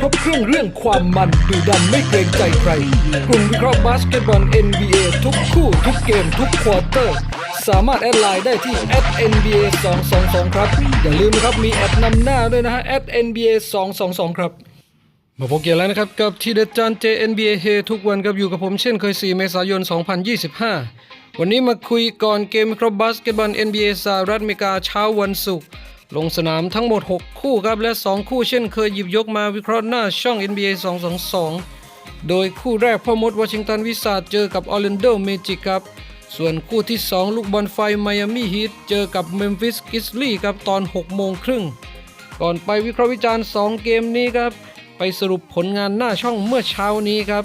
ครบเครื่องเรื่องความมันดูดันไม่เกรงใจใครกลุ่มวิเคราะห์บาสเกตบอล NBA ทุกคู่ทุกเกมทุกควอเตอร์ สามารถแอดไลน์ได้ที่ @nba 222ครับ อย่าลืมนะครับมีแอดนำหน้าด้วยนะฮะ @nba 222ครับ มาพบกันแล้วนะครับ กับทีเด็ดจาน JNBA เฮทุกวันครับอยู่กับผมเช่นเคย 4 เมษายน 2025 วันนี้มาคุยก่อนเกมวิเคราะห์บาสเกตบอล NBA สหรัฐอเมริกาเช้าวันศุกร์ ลงสนามทั้งหมด 6 คู่ครับ และ 2 คู่เช่นเคยหยิบยกมาวิเคราะห์หน้าช่อง NBA 222 โดยคู่แรกพ่อมดวอชิงตันวิสาเจอกับออร์แลนโดเมจิกครับ ส่วนคู่ที่ 2 ลูกบอลไฟไมอามี่ฮีทเจอกับเมมฟิสกิสลี่ครับตอน 6 โมงครึ่ง ก่อนไปวิเคราะห์วิจารณ์ 2 เกมนี้ครับ ไปสรุปผลงานหน้าช่องเมื่อเช้านี้ครับ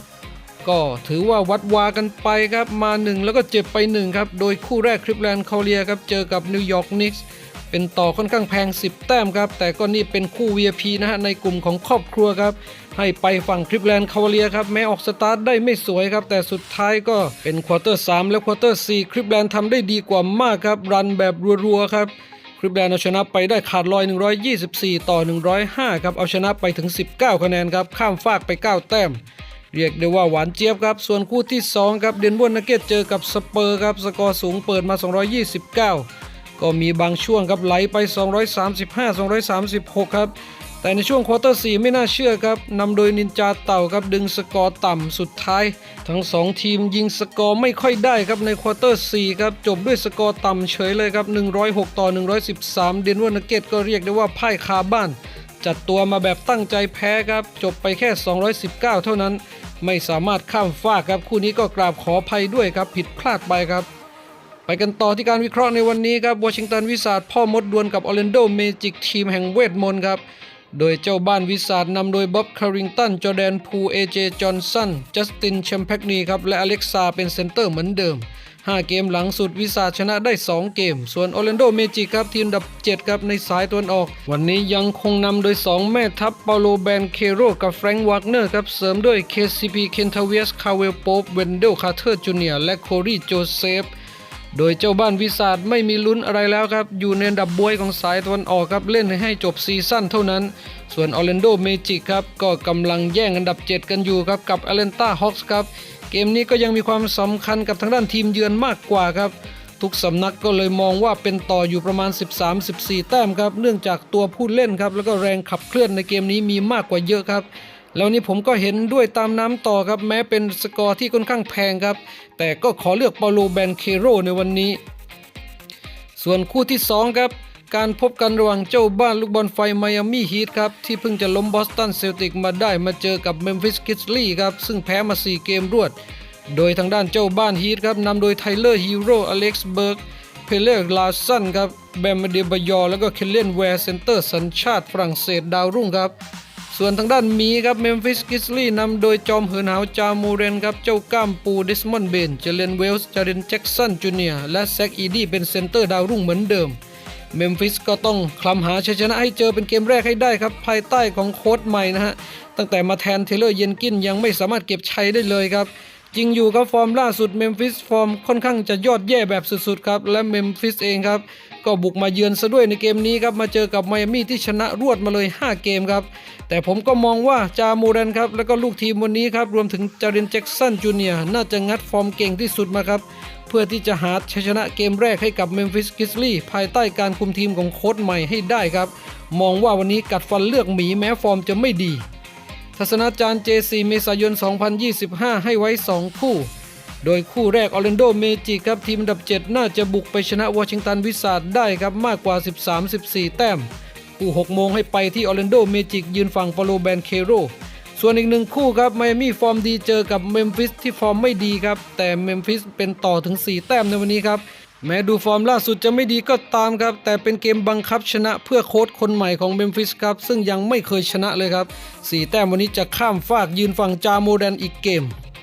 ก็ถือว่าวัดวากันไปครับมาหนึ่งแล้วก็เจ็บไปหนึ่งครับโดยคู่แรกคริปแลนด์คาเลียครับเจอกับนิวยอร์กนิกส์ เป็นต่อค่อนข้างแพง 10 แต้มครับ แต่ก็นี่เป็นคู่ VIP นะฮะในกลุ่มของครอบครัวครับ ให้ไปฝั่งคริปแลนด์คาเลียครับ แม้ออกสตาร์ทได้ไม่สวยครับ แต่สุดท้ายก็เป็นควอเตอร์ 3 และควอเตอร์4คริปแลนด์ทำได้ดีกว่ามากครับ รันแบบรัวๆครับคริปแลนด์เอาชนะไปได้ขาดลอย 124 ต่อ 105 ครับ เอาชนะไปถึง 19 คะแนนครับ ข้ามฟากไป 9 แต้ม เรียกได้ว่าหวานเจี๊ยบครับ ส่วนคู่ที่ 2 ครับ เดนเวอร์นักเก็ตเจอกับสเปอร์ครับ สกอร์สูงเปิดมา 229 ก็มีบางช่วงครับไหลไป 235 236 ครับ แต่ในช่วงควอเตอร์4ไม่น่าเชื่อครับนำโดยนินจาเต่าครับดึงสกอร์ต่ำสุดท้าย ทั้ง 2 ทีมยิงสกอร์ไม่ค่อยได้ครับในควอเตอร์4ครับจบด้วยสกอร์ต่ำเฉยเลยครับ 106 ต่อ 113 เดนเวอร์นักเก็ตก็เรียกได้ว่าพ่ายคาบ้าน จัดตัวมาแบบตั้งใจแพ้ครับ จบไปแค่ 219 เท่านั้น ไม่สามารถข้ามฟากครับคู่นี้ก็กราบขออภัยด้วยครับผิดพลาดไปครับ ไปกันต่อที่การวิเคราะห์ในวันนี้ครับวอชิงตันวิสาดพ่อมดดวลกับออร์แลนโดเมจิกทีมแห่งเวทมนต์ครับ โดยเจ้าบ้านวิสาดนำโดยบ๊อบคาริงตันจอแดนพูเอเจจอห์นสันจัสตินแชมแพกนีครับและอเล็กซาเป็นเซนเตอร์เหมือนเดิม 5 เกมหลังสุดวิสาชนะได้ 2 เกม ส่วนออร์แลนโดเมจิกครับทีมอันดับ 7 ครับในสายตะวันออก วันนี้ยังคงนำโดย 2 แม่ทัพเปาโลแบนเคโรกับแฟรงค์วากเนอร์ครับเสริมด้วย KCP เคนทาเวียสคาเวลโป๊ปเวนเดลคาร์เทอร์จูเนียและโครีโจเซฟ โดยเจ้าบ้านวิสาดไม่มีลุ้นอะไรแล้วครับ อยู่ในอันดับบวยของสายตะวันออกครับ เล่นให้จบซีซั่นเท่านั้น ส่วนออร์แลนโดเมจิกครับ ก็กำลังแย่งอันดับ 7 กันอยู่ครับ กับแอตแลนตาฮอคส์ครับ เกมนี้ก็ยังมีความสำคัญกับทางด้านทีมเยือนมากกว่าครับ ทุกสำนักก็เลยมองว่าเป็นต่ออยู่ประมาณ 13-14 แต้มครับ เนื่องจากตัวผู้เล่นครับ แล้วก็แรงขับเคลื่อนในเกมนี้มีมากกว่าเยอะครับ แล้วนี่ผมก็เห็นด้วยตามน้ำต่อครับแม้เป็นสกอร์ที่ค่อนข้างแพงครับ แต่ก็ขอเลือกเปาโลแบนเคโรในวันนี้ ส่วนคู่ที่ 2 ครับ การพบกันระหว่างเจ้าบ้านลูกบอลไฟไมอามี่ฮีทครับ ที่เพิ่งจะล้มบอสตันเซลติกมาได้มาเจอกับเมมฟิสกิสลี่ครับ ซึ่งแพ้มา 4 เกมรวด โดยทางด้านเจ้าบ้านฮีทครับนำโดยไทเลอร์ฮีโร่อเล็กซ์เบิร์กเพเลอร์ลาสันครับแบมเดบยอ แล้วก็เคลเลนแวร์เซนเตอร์สัญชาติฝรั่งเศสดาวรุ่งครับ ส่วนทางด้านมีครับเมมฟิสกิสลี่นำโดยจอมเหินหาวจามูเรนครับเจ้าก้ามปูดิสมอนเบนเจเลนเวลส์จารินแจ็กสันจูเนียและแซกอีดี้เป็นเซนเตอร์ดาวรุ่งเหมือนเดิม เมมฟิสก็ต้องคลำหาชัยชนะให้เจอเป็นเกมแรกให้ได้ครับ ภายใต้ของโค้ชใหม่นะฮะ ตั้งแต่มาแทนเทเลอร์เยนกินยังไม่สามารถเก็บชัยได้เลยครับจริงอยู่ครับฟอร์มล่าสุดเมมฟิสฟอร์มค่อนข้างจะยอดแย่แบบสุดๆครับและเมมฟิสเองครับ ก็บุกมาเยือนซะด้วยในเกมนี้ครับมาเจอกับไมอามี่ที่ชนะรวดมาเลย 5 เกมครับ แต่ผมก็มองว่าจามูเรนครับแล้วก็ลูกทีมวันนี้ครับรวมถึงจารินแจ็กสันจูเนียร์น่าจะงัดฟอร์มเก่งที่สุดมาครับเพื่อที่จะหาชัยชนะเกมแรกให้กับเมมฟิสกิสลี่ภายใต้การคุมทีมของโค้ชใหม่ให้ได้ครับ มองว่าวันนี้กัดฟันเลือกหมีแม้ฟอร์มจะไม่ดี ทัศนาจารย์ J4 เมษายน 2025 ให้ไว้ 2 คู่ โดยคู่แรกออร์แลนโดเมจิกครับทีมอันดับ 7 น่าจะบุกไปชนะวอชิงตันวิสาดได้ครับมากกว่า 13-14 แต้ม คู่6โมงให้ไปที่ออร์แลนโดเมจิกยืนฝั่งฟาโลแบนเคโรส่วนอีกหนึ่งคู่ครับไมอามี่ฟอร์มดีเจอกับเมมฟิสที่ฟอร์มไม่ดีครับ แต่เมมฟิสเป็นต่อถึง 4 แต้มในวันนี้ครับ แม้ดูฟอร์มล่าสุดจะไม่ดีก็ตามครับ แต่เป็นเกมบังคับชนะเพื่อโค้ชคนใหม่ของเมมฟิสครับ ซึ่งยังไม่เคยชนะเลยครับ 4 แต้มวันนี้จะข้ามฟากยืนฝั่งจาโมแดนอีกเกม